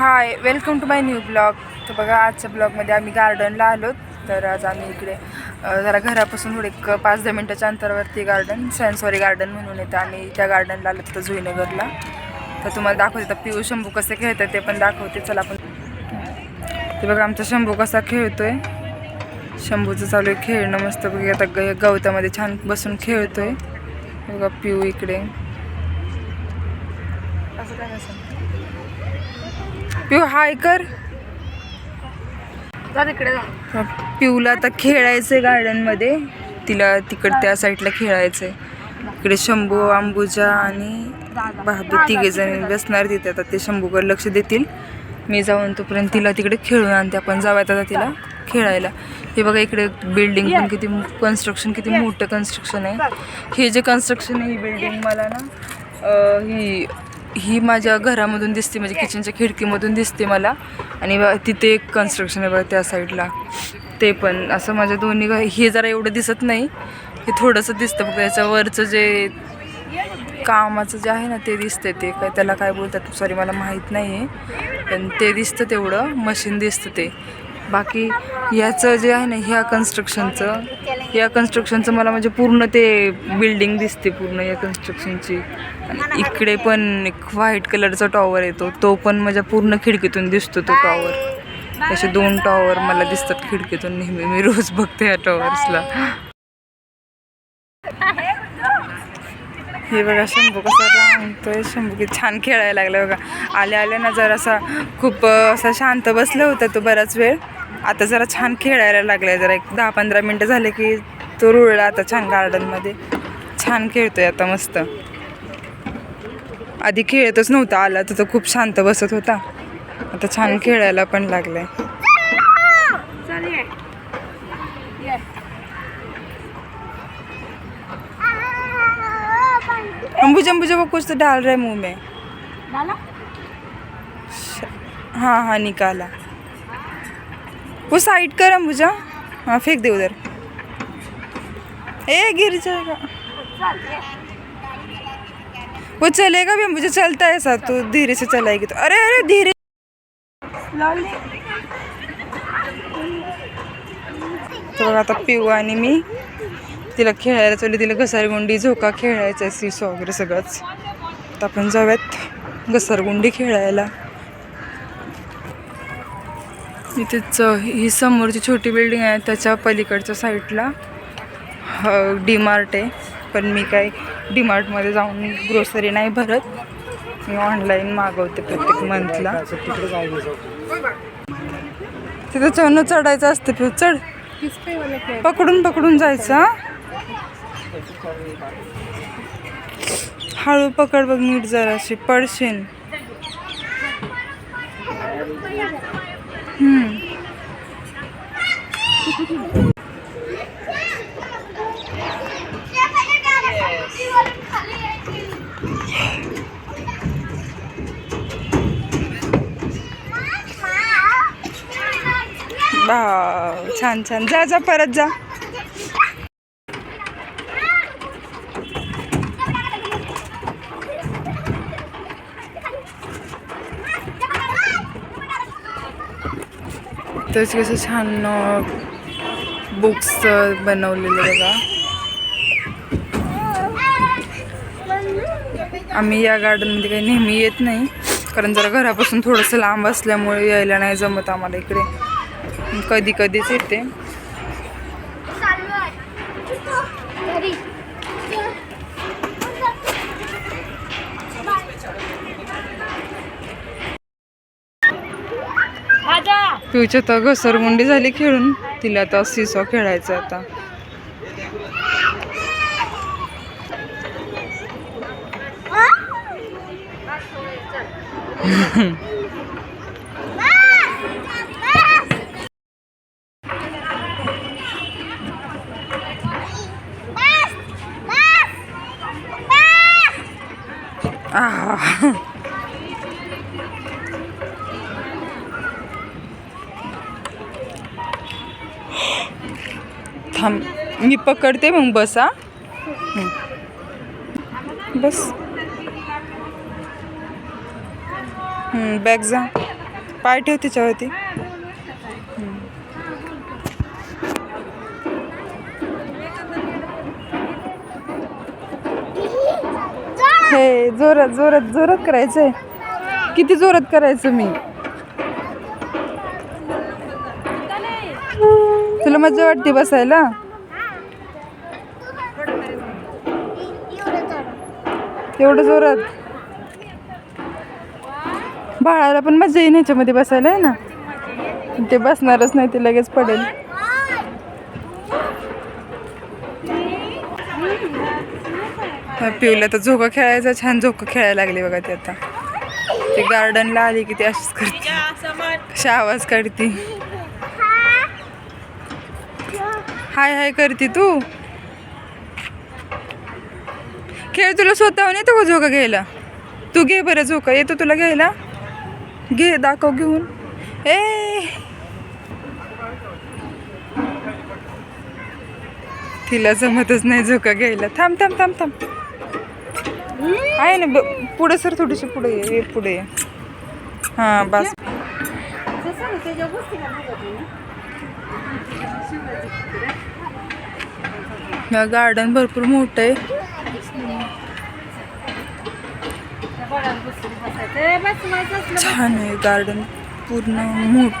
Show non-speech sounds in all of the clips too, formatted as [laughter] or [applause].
Hi welcome to my new blog तर बघा आजच्या ब्लॉगमध्ये आम्ही गार्डनला आलो. तर आज आम्ही इकडे जरा घरापासून थोडे एक पाच दहा मिनटाच्या अंतरावरती गार्डन सेन्सॉरी गार्डन म्हणून येतं. आम्ही त्या गार्डनला आलो तिथं जुईनगरला. तर तुम्हाला दाखवते तर पिऊ शंभू कसं खेळतात ते पण दाखवते. चला आपण. ते बघा आमचा शंभू कसा खेळतो आहे शंभूचं चालू आहे खेळणं मस्त बघा आता ग गवतामध्ये छान बसून खेळतो आहे बघा पिऊ इकडे. असं काय नसेल पिऊ हाय कर. पिऊला आता खेळायचंय गार्डनमध्ये. तिला तिकड त्या साईडला खेळायचंय. इकडे शंभू अंबुजा आणि भाभी तिघे जण बसणार तिथे. आता ते शंभूकडे लक्ष देतील. मी जाऊन तोपर्यंत तिला तिकडे खेळून आणते. आपण जाऊयात आता तिला खेळायला. हे बघा इकडे बिल्डिंग पण किती कन्स्ट्रक्शन किती मोठं कन्स्ट्रक्शन आहे. हे जे कन्स्ट्रक्शन आहे ही बिल्डिंग मला ना ही ही माझ्या घरामधून दिसते म्हणजे किचनच्या खिडकीमधून दिसते मला. आणि तिथे एक कन्स्ट्रक्शन आहे बघा त्या साईडला ते पण असं माझ्या दोन्ही हे जरा एवढं दिसत नाही. हे थोडंसं दिसतं फक्त याच्यावरचं जे कामाचं जे आहे ना ते दिसतं ते. काय त्याला काय बोलतात सॉरी मला माहीत नाही आहे पण ते दिसतं तेवढं मशीन दिसतं ते. बाकी ह्याचं जे आहे ना ह्या कन्स्ट्रक्शनचं या कन्स्ट्रक्शनचं मला म्हणजे पूर्ण ते बिल्डिंग दिसते पूर्ण या कन्स्ट्रक्शनची आणि इकडे पण एक व्हाईट कलरचा टॉवर येतो. तो पण माझ्या पूर्ण खिडकीतून दिसतो तो टॉवर असे दोन टॉवर मला दिसतात खिडकीतून नेहमी. मी रोज बघते या टॉवर्सला हे बघा शंभू कसा राहतोय शंभू किती छान खेळायला लागला बघा. आल्या आल्या ना जरा असा खूप असा शांत बसला होता तो बराच वेळ. आता जरा छान खेळायला लागलाय. जरा एक दहा पंधरा मिनटं झाले की तो रुळला आता छान गार्डनमध्ये छान खेळतोय आता मस्त. आधी खेळतच नव्हता आला तर तो खूप शांत बसत होता. आता छान खेळायला पण लागलाय. अंबुजा अंबुजा वो कुछ तो डाल रहा मुंह में डाला? हाँ हाँ निकाला. वो साइड कर अंबुजा हाँ फेंक दे उधर। ए गिर जाएगा। वो चलेगा भी मुझे चलता है साथ तो धीरे से चलाएगी तो। अरे अरे धीरे। लॉली तर बघा आता पिऊ आणि मी। तिला खेळायला चालली तिला घसरगुंडी झोका खेळायचा आहे सीसो वगैरे सगळंच. तर आपण जाऊयात घसरगुंडी खेळायला. इथेच ही समोरची छोटी बिल्डिंग आहे त्याच्या पलीकडच्या साईडला डी मार्ट आहे. पण मी काय डी मार्टमध्ये जाऊन ग्रोसरी नाही भरत. मी ऑनलाईन मागवते प्रत्येक मंथला तिथं चढणं चढायचं असतं पिऊ चढ. पकडून पकडून जायचं हळू पकड बघ नीट जराशी. पडशील. छान छान. जा जा परत जा. त्याच कसं छान बुक्स बनवलेले बघा. आम्ही या गार्डनमध्ये काही नेहमी येत नाही कारण जरा घरापासून थोडंसं लांब असल्यामुळे यायला नाही जमत आम्हाला इकडे. कधी कधीच येते. पिऊच्या तर घसरगुंडी झाली खेळून. तिला आता सिसो खेळायचं आता [laughs] आह. थांब मी पकडते मग बस. हा. बस बॅग जा. पाय ठेव त्याच्यावरती हे जोरात जोरात जोरात करायचंय. किती जोरात करायचं मी? तुला मजा वाटते बसायला? एवढं जोरात? बाळाला पण मजा येईन ह्याच्यामध्ये बसायला आहे ना? ते बसणारच नाही ते लगेच पडेल. पिवला तर झोका खेळायचा छान झोका खेळायला लागले बघा ते आता. ते गार्डनला आली की ती अशीच करते. अशी आवाज काढते. हाय हाय करते तू? खेळ तुला स्वतःहून येतो का झोका घ्यायला? तू घे बरं झोका येतो तुला घ्यायला? घे दाखव घेऊन. ए! तिला जमतच नाही झोका घ्यायला. थांब थांब थांब थांब. आहे ना ब- पुढे सर थोडीशी पुढे ये ये पुढे ये. हां बस. गार्डन भरपूर मोठं आहे. छान आहे गार्डन पूर्ण मोठ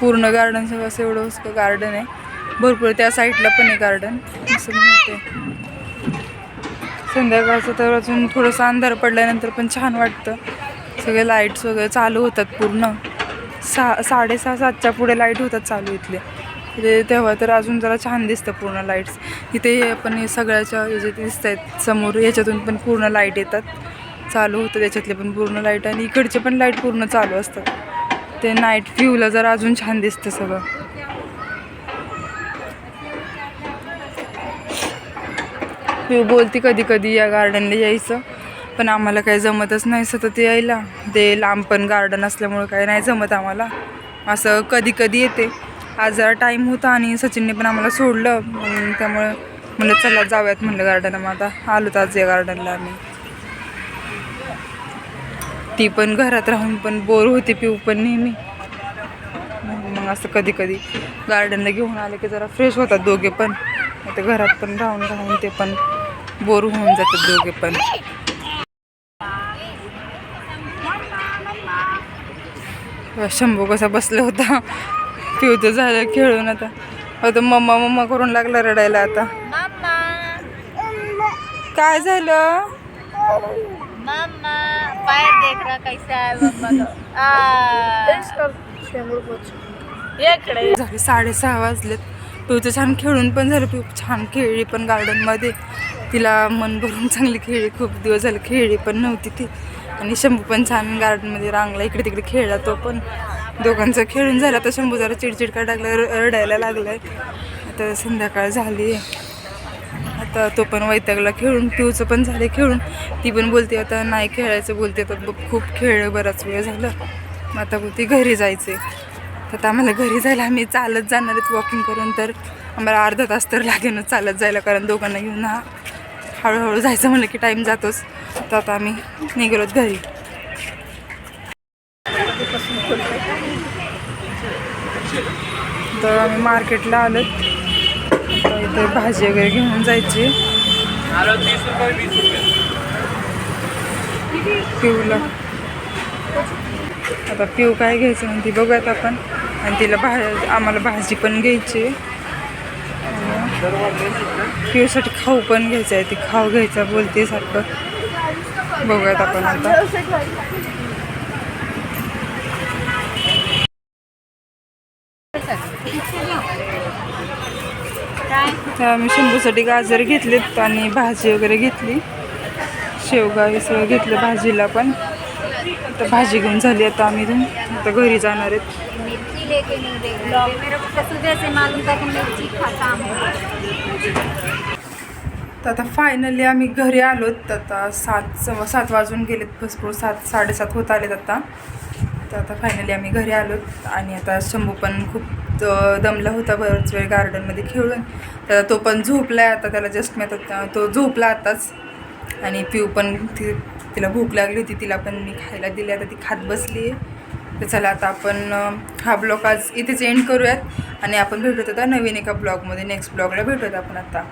पूर्ण गार्डन सगळं असं एवढं उसकं गार्डन आहे. भरपूर त्या साईडला पण आहे गार्डन असं मोठं आहे. संध्याकाळचं तर अजून थोडंसं अंधार पडल्यानंतर पण छान वाटतं. सगळे लाईट्स वगैरे चालू होतात पूर्ण. सा साडेसहा सातच्या पुढे लाइट होतात चालू इथले. ते तेव्हा तर अजून जरा छान दिसतं पूर्ण लाईट्स इथे हे पण हे सगळ्याच्या ह्याच्यात दिसत आहेत समोर याच्यातून पण पूर्ण लाइट येतात. चालू होतं त्याच्यातले पण पूर्ण लाइट आणि इकडचे पण लाइट पूर्ण चालू असतात. ते नाईट व्ह्यूला जरा अजून छान दिसतं सगळं. मी बोलती कधी कधी या गार्डनला यायचं पण आम्हाला काही जमतच नाही सतत यायला. ते लांब पण गार्डन असल्यामुळं काही नाही जमत आम्हाला. असं कधी कधी येते. आज जरा टाईम होता आणि सचिनने पण आम्हाला सोडलं. त्यामुळे त्यामुळं म्हणलं चला जाऊयात म्हणलं गार्डनला मग आता आलो आज या गार्डनला आम्ही. ती पण घरात राहून पण बोर होती पिऊ पण नेहमी. मग असं कधी कधी गार्डनला घेऊन आले की जरा फ्रेश होतात दोघे पण. आता घरात पण राहून राहून ते पण बोर होऊन जातात दोघे पण. शंभू कसा बसला होता. पिवतं झालं खेळून आता. आता मम्मा मम्मा करून लागला रडायला आता. काय झालं? झाले साडेसहा वाजलेत. पिऊचं छान खेळून पण झालं. पिऊ छान खेळली पण गार्डनमध्ये तिला मन भरून चांगली खेळली. खूप दिवस झाले खेळली पण नव्हती ती. आणि शंभू पण छान गार्डनमध्ये रांगला इकडे तिकडे खेळला तो पण. दोघांचं खेळून झालं. तर शंभू जरा चिडचिड का लागला रडायला लागलाय. आता संध्याकाळ झाली आता तो पण वैतागला खेळून पिऊचं पण झाले खेळून. ती पण बोलते आता नाही खेळायचं बोलते तर बघ खूप खेळ बराच वेळ झालं. मग आता बोलते घरी जायचे तर आता आम्हाला घरी जायला आम्ही चालत जाणार आहेत वॉकिंग करून तर आम्हाला अर्धा तास तर लागेल चालत जायला कारण दोघांना घेऊन हा हळूहळू जायचं म्हणलं की टाईम जातोच. तर आता आम्ही निघालोत घरी. तर आम्ही मार्केटला आलोत तर इथे भाजी वगैरे घेऊन जायची. पिऊला. आता पिऊ काय घ्यायचं म्हणते बघूयात आपण. आणि तिला भा आम्हाला भाजी पण घ्यायची. पिऊसाठी खाऊ पण घ्यायचं आहे. ती खाऊ घ्यायचा बोलते सारखं. बघूयात आपण आता. तर आम्ही शंभूसाठी गाजर घेतलेत आणि भाजी वगैरे घेतली. शेवगा हे सगळं घेतलं भाजीला पण. आता भाजी घेऊन झाली आता आम्ही आता घरी जाणार आहेत. तर आता फायनली आम्ही घरी आलोत. आता सात सव्वा सात वाजून गेलेत. भरपूर सात साडेसात होत आलेत आता. तर आता फायनली आम्ही घरी आलोत. आणि आता शंभू पण खूप द- दमला होता बरंच वेळ गार्डनमध्ये खेळून. तर तो पण झोपलाय आता त्याला जस्ट मी आता तो झोपला आताच. आणि पिऊ पण ती तिला भूक लागली होती तिला पण मी खायला दिली. आता ती खात बसली आहे. तर चला आता आपण हा ब्लॉग आज इथेच एंड करूयात. आणि आपण भेटत आता नवीन एका ब्लॉगमध्ये. नेक्स्ट ब्लॉगला भेटूयात आपण आता.